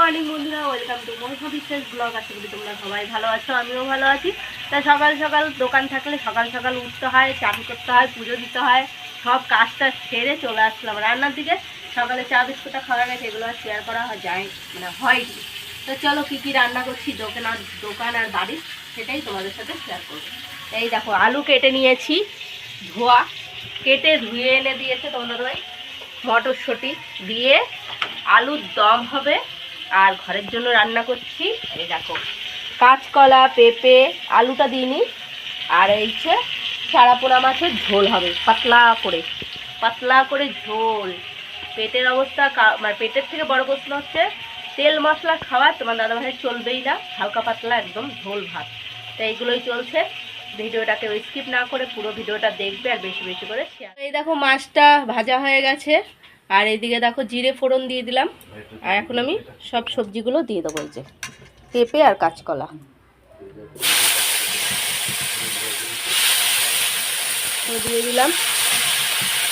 Morning বন্ধুরা। Welcome to মহিষা বিশ্বাস blog আশা করি তোমরা সবাই ভালো আছো, আমিও ভালো আছি। তা সকাল সকাল দোকান থাকলে সকাল সকাল উঠতে হয় চান করতে হয়, পুজো দিতে হয়, সব কাজটা সেরে চলে আসলাম রান্নার দিকে। সকালে চা বিস্কুটটা খাওয়া গেছে, এগুলো আর শেয়ার করা হয় যায় মানে হয়নি। তো চলো কী কী রান্না করছি, দোকান আর দোকান আর বাড়ি, সেটাই তোমাদের সাথে শেয়ার করব। এই দেখো, আলু কেটে নিয়েছি, ধোয়া। কেটে ধুয়ে এনে দিয়েছে তোমাদের ভাই। মটরশুঁটি দিয়ে আলুর দম হবে। আর ঘরের জন্য রান্না করছি, এই দেখো, কাঁচকলা, পেঁপে, আলুটা দিইনি আর এই যে চারাপোনা মাছের ঝোল হবে, পাতলা করে পাতলা করে ঝোল। পেটের অবস্থা মানে পেটের থেকে বড় প্রশ্ন হচ্ছে, তেল মশলা খাওয়া তোমার দাদাভাই চলবেই না, হালকা পাতলা একদম ঝোল ভাত। তো এইগুলোই চলছে, ভিডিওটাকে স্কিপ না করে পুরো ভিডিওটা দেখবে আর বেশি বেশি করে এই দেখো মাছটা ভাজা হয়ে গেছে। আর এদিকে দেখো জিরে ফোড়ন দিয়ে দিলাম। আর এখন আমি সব সবজিগুলো দিয়ে দেবো যে পেঁপে আর কাঁচকলা। দিয়ে দিলাম।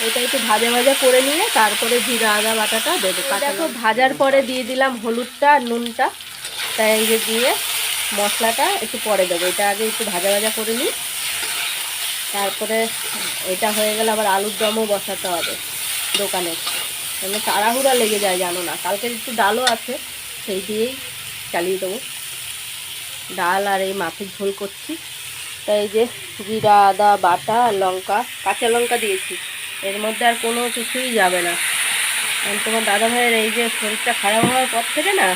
এটা একটু ভাজা ভাজা করে নিয়ে তারপরে জিরা, আদা, বাটাটা দেবো দেখো, ভাজার পরে দিয়ে দিলাম হলুদটা আর নুনটা। তাই এই যে দিয়ে মশলাটা একটু পরে দেবো। এটা আগে একটু ভাজা ভাজা করে নিই। তারপরে এটা হয়ে গেলে আবার আলুর দমও বসাতে হবে দোকানে। মানে তাড়াহুড়া লেগে যায়, জানো না। কালকে একটু ডালও আছে, সেই দিয়েই চালিয়ে দেবো। ডাল আর এই মাছের ঝোল করছি। তাই এই যে জিরা, আদা, বাটা, লঙ্কা, কাঁচা লঙ্কা দিয়েছি। এর মধ্যে আর কোনো কিছুই যাবে না। কারণ তোমার দাদা ভাইয়ের এই যে শরীরটা খারাপ হওয়ার পর থেকে না,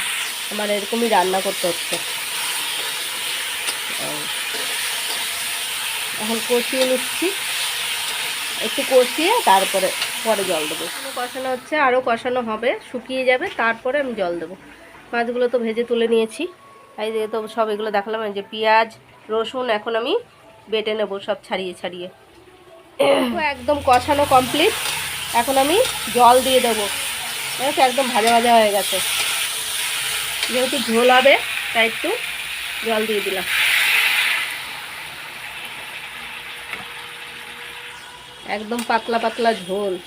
আমার এরকমই রান্না করতে হচ্ছে। এখন কষিয়ে নিচ্ছি। একটু কষিয়ে তারপরে পরে জল দেবো। কষানো হচ্ছে আরও কষানো হবে, শুকিয়ে যাবে, তারপরে আমি জল দেবো। মাছগুলো তো ভেজে তুলে নিয়েছি। এই যে তো সব এগুলো দেখালাম যে পেঁয়াজ, রসুন এখন আমি বেটে নেব, সব ছাড়িয়ে ছাড়িয়ে। একদম কষানো কমপ্লিট এখন আমি জল দিয়ে দেবো। একদম ভাজা ভাজা হয়ে গেছে। যেহেতু ঝোল হবে, তাই একটু জল দিয়ে দিলাম। একদম পাতলা পাতলা ঝোল।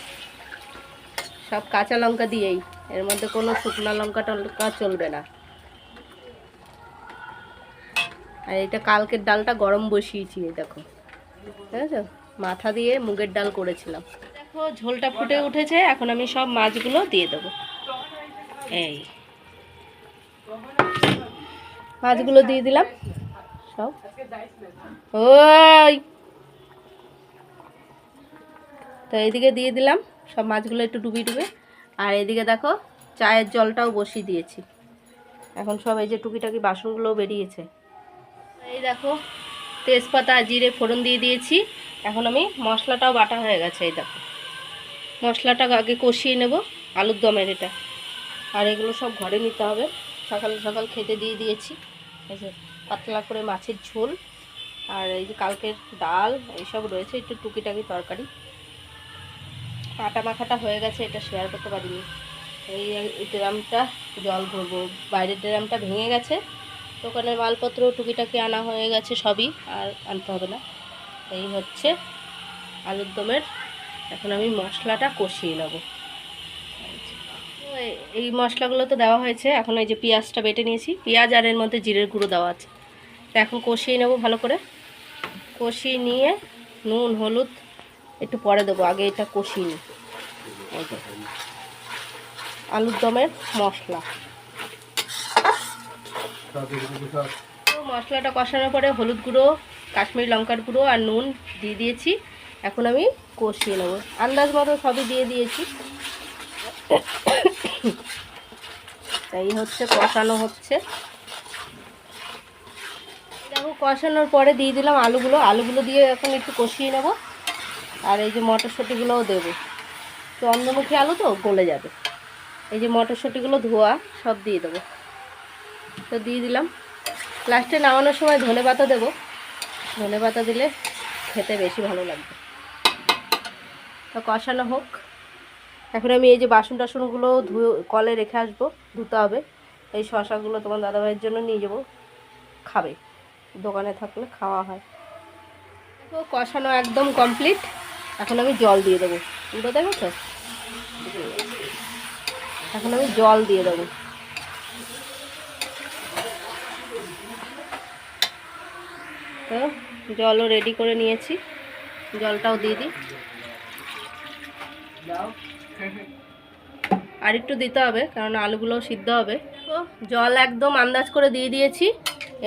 সব কাঁচা লঙ্কা দিয়েই। এর মধ্যে কোনো শুকনো লঙ্কা টলকা চলবে না। আর এটা কালকের ডালটা গরম বসিয়েছি দেখো। বুঝেছ? মাথা দিয়ে মুগের ডাল করেছিলাম। দেখো, ঝোলটা ফুটে উঠেছে। এখন আমি সব মাছগুলো দিয়ে দেবো। এই। মাছগুলো দিয়ে দিলাম। সব। ওই! তো এইদিকে দিয়ে দিলাম, সব মাছগুলো একটু ডুবি ডুবে আর এদিকে দেখো, চায়ের জলটাও বসিয়ে দিয়েছি। এখন সব এই যে টুকিটাকি বাসনগুলোও বেরিয়েছে। এই দেখো, তেজপাতা, জিরে, ফোড়ন দিয়ে দিয়েছি। এখন আমি মশলাটাও বাটা হয়ে গেছে, এই দেখো। মশলাটা আগে কষিয়ে নেব, আলুর দমের এটা। আর এগুলো সব ঘরে নিতে হবে। সকাল সকাল খেতে দিয়ে দিয়েছি। এই যে পাতলা করে মাছের ঝোল। আর এই যে কালকের ডাল, এইসব রয়েছে, একটু টুকিটাকি তরকারি। আটা মাখাটা হয়ে গেছে, এটা শেয়ার করতে পারিনি। এই ড্রামটা জল ভরবো। বাইরের ড্রামটা ভেঙে গেছে, দোকানের মালপত্র টুকিটাকি আনা হয়ে গেছে সবই, আর আনতে হবে না। এই হচ্ছে আলুর দমের, এখন আমি মশলাটা কষিয়ে নেব। এই- মশলাগুলো তো দেওয়া হয়েছে, এখন এই যে পেঁয়াজটা বেটে নিয়েছি, পেঁয়াজ আর এর মধ্যে জিরের গুঁড়ো দেওয়া আছে। এখন কষিয়ে নেব ভালো করে। কষিয়ে নিয়ে নুন, হলুদ একটু পরে দেবো, আগে এটা কষিয়ে নিই আলুর দমের মশলা। মশলাটা কষানোর পরে হলুদ গুঁড়ো, কাশ্মীরি লঙ্কার গুঁড়ো আর নুন দিয়ে দিয়েছি। এখন আমি কষিয়ে নেব। আন্দাজ মতো সবই দিয়ে দিয়েছি। তাই হচ্ছে, কষানো হচ্ছে। দেখো, কষানোর পরে দিয়ে দিলাম আলুগুলো। আলুগুলো দিয়ে এখন একটু কষিয়ে নেব। আর এই যে মটরশুঁটিগুলোও দেবো। চন্দ্রমুখী আলু তো গলে যাবে। এই যে মটরশুঁটিগুলো ধোয়া, সব দিয়ে দেবো। তো দিয়ে দিলাম। লাস্টে নামানোর সময় ধনে পাতা দেবো। ধনে পাতা দিলে খেতে বেশি ভালো লাগবে। তো কষানো হোক। এখন আমি এই যে বাসন টাসনগুলো ধুয়ে, কলে রেখে আসব, ধুতে হবে। এই শশাগুলো তোমার দাদাভাইয়ের জন্য নিয়ে যাব। খাবে। দোকানে থাকলে খাওয়া হয়। তো কষানো একদম কমপ্লিট এখন আমি জল দিয়ে দেবো। পুরো দেখো তো এখন আমি জল দিয়ে দেবো। তো জলও রেডি করে নিয়েছি। জলটাও দিয়ে দিই। আর একটু দিতে হবে, কারণ আলুগুলোও সিদ্ধ হবে। তো জল একদম আন্দাজ করে দিয়ে দিয়েছি।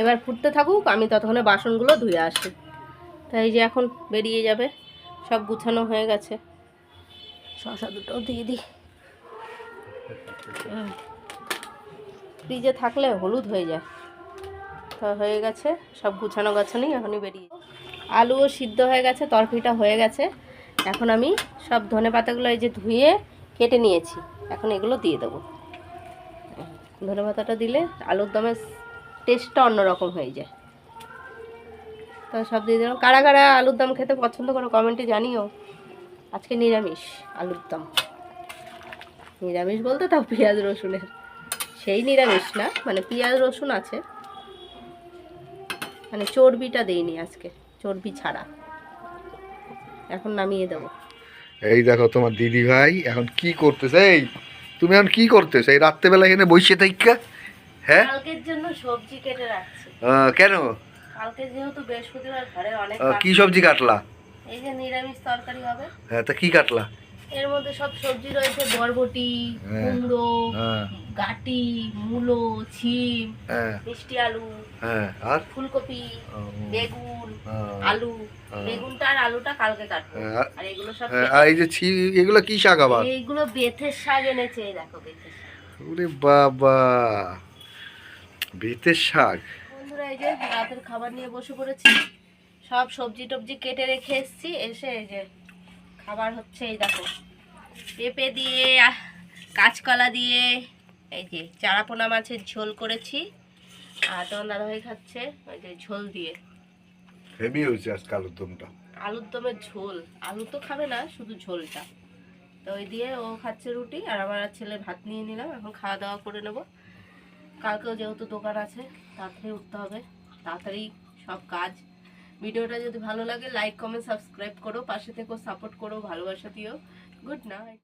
এবার ফুটতে থাকুক, আমি ততক্ষণে বাসনগুলো ধুয়ে আসি তাই যে এখন বেরিয়ে যাবে। সব গুছানো হয়ে গেছে। শশা দুটোও দিয়ে দিই। হুম। ফ্রিজে থাকলে হলুদ হয়ে যায়। তো হয়ে গেছে সব গুছানো গাছানি এখনই বেরিয়ে আলুও সিদ্ধ হয়ে গেছে তরকারিটা হয়ে গেছে। এখন আমি সব ধনে পাতাগুলো এই যে ধুয়ে কেটে নিয়েছি এখন এগুলো দিয়ে দেবো। ধনে পাতাটা দিলে আলুর দমের টেস্টটা অন্যরকম হয়ে যায়। তো সব দিয়ে দিলাম। কারা কারা আলুর দম খেতে পছন্দ করো কমেন্টে জানিও। আজকে নিরামিষ আলুর দম। নিরামিষ বলতে তাও পেঁয়াজ রসুনের। সেই নিরামিষ না মানে পেঁয়াজ রসুন আছে। মানে চর্বিটা দেইনি আজকে চর্বি ছাড়া। এখন নামিয়ে দেবো। এই দেখো তোমার দিদি ভাই এখন কি করতেছে? এই তুমি এখন কি করতেছো? এই রাত্রেবেলা এখানে বসে থাইকা হ্যাঁ? কালকের জন্য সবজি কেটে রাখছি। কেন? কালকে যেহেতু বৃহস্পতিবার ঘরে অনেক কি সবজি কাটলা? এই যে নিরামিষ তরকারি হবে। হ্যাঁ তা কি কাটলা? এর মধ্যে সব সবজি রয়েছে বরবটি হ্যাঁ। কুমড়ো হ্যাঁ। গাটি মূলো ছিম হ্যাঁ। মিষ্টি আলু আর? ফুলকপি বেগুন আলু। বেগুনটা আর আলুটা কালকে কাটবো। আর- এগুলো সব আর এই যে ছি এগুলো কি শাক আবার? এইগুলো বেথের শাক এনেছে দেখো বেথের শাক। ওরে বাবা। বেতের শাক? এই যে রাতের খাবার নিয়ে বসে পড়েছি। সব সবজি টবজি কেটে রেখে এসেছি এসে এই যে খাবার হচ্ছে এই দেখো। পেঁপে দিয়ে কাঁচকলা দিয়ে এই যে চারাপোনা মাছের ঝোল করেছি। আর তোমার দাদাভাই খাচ্ছে ওই যে ঝোল দিয়ে। হেভি হয়েছে আজকে আলুর দমটা। আলুর দমের ঝোল। আলু তো খাবে না শুধু ঝোলটা। তো ওই দিয়ে ও খাচ্ছে রুটি আর আমার ছেলে ভাত নিয়ে নিলাম এখন খাওয়া দাওয়া করে নেব। কালকেও যেহেতু দোকান আছে তাড়াতাড়ি উঠতে হবে। তাড়াতাড়ি সব কাজ। ভিডিওটা যদি ভালো লাগে লাইক কমেন্ট সাবস্ক্রাইব করো, পাশে থেকেও সাপোর্ট করো, ভালোবাসা দিও। Good night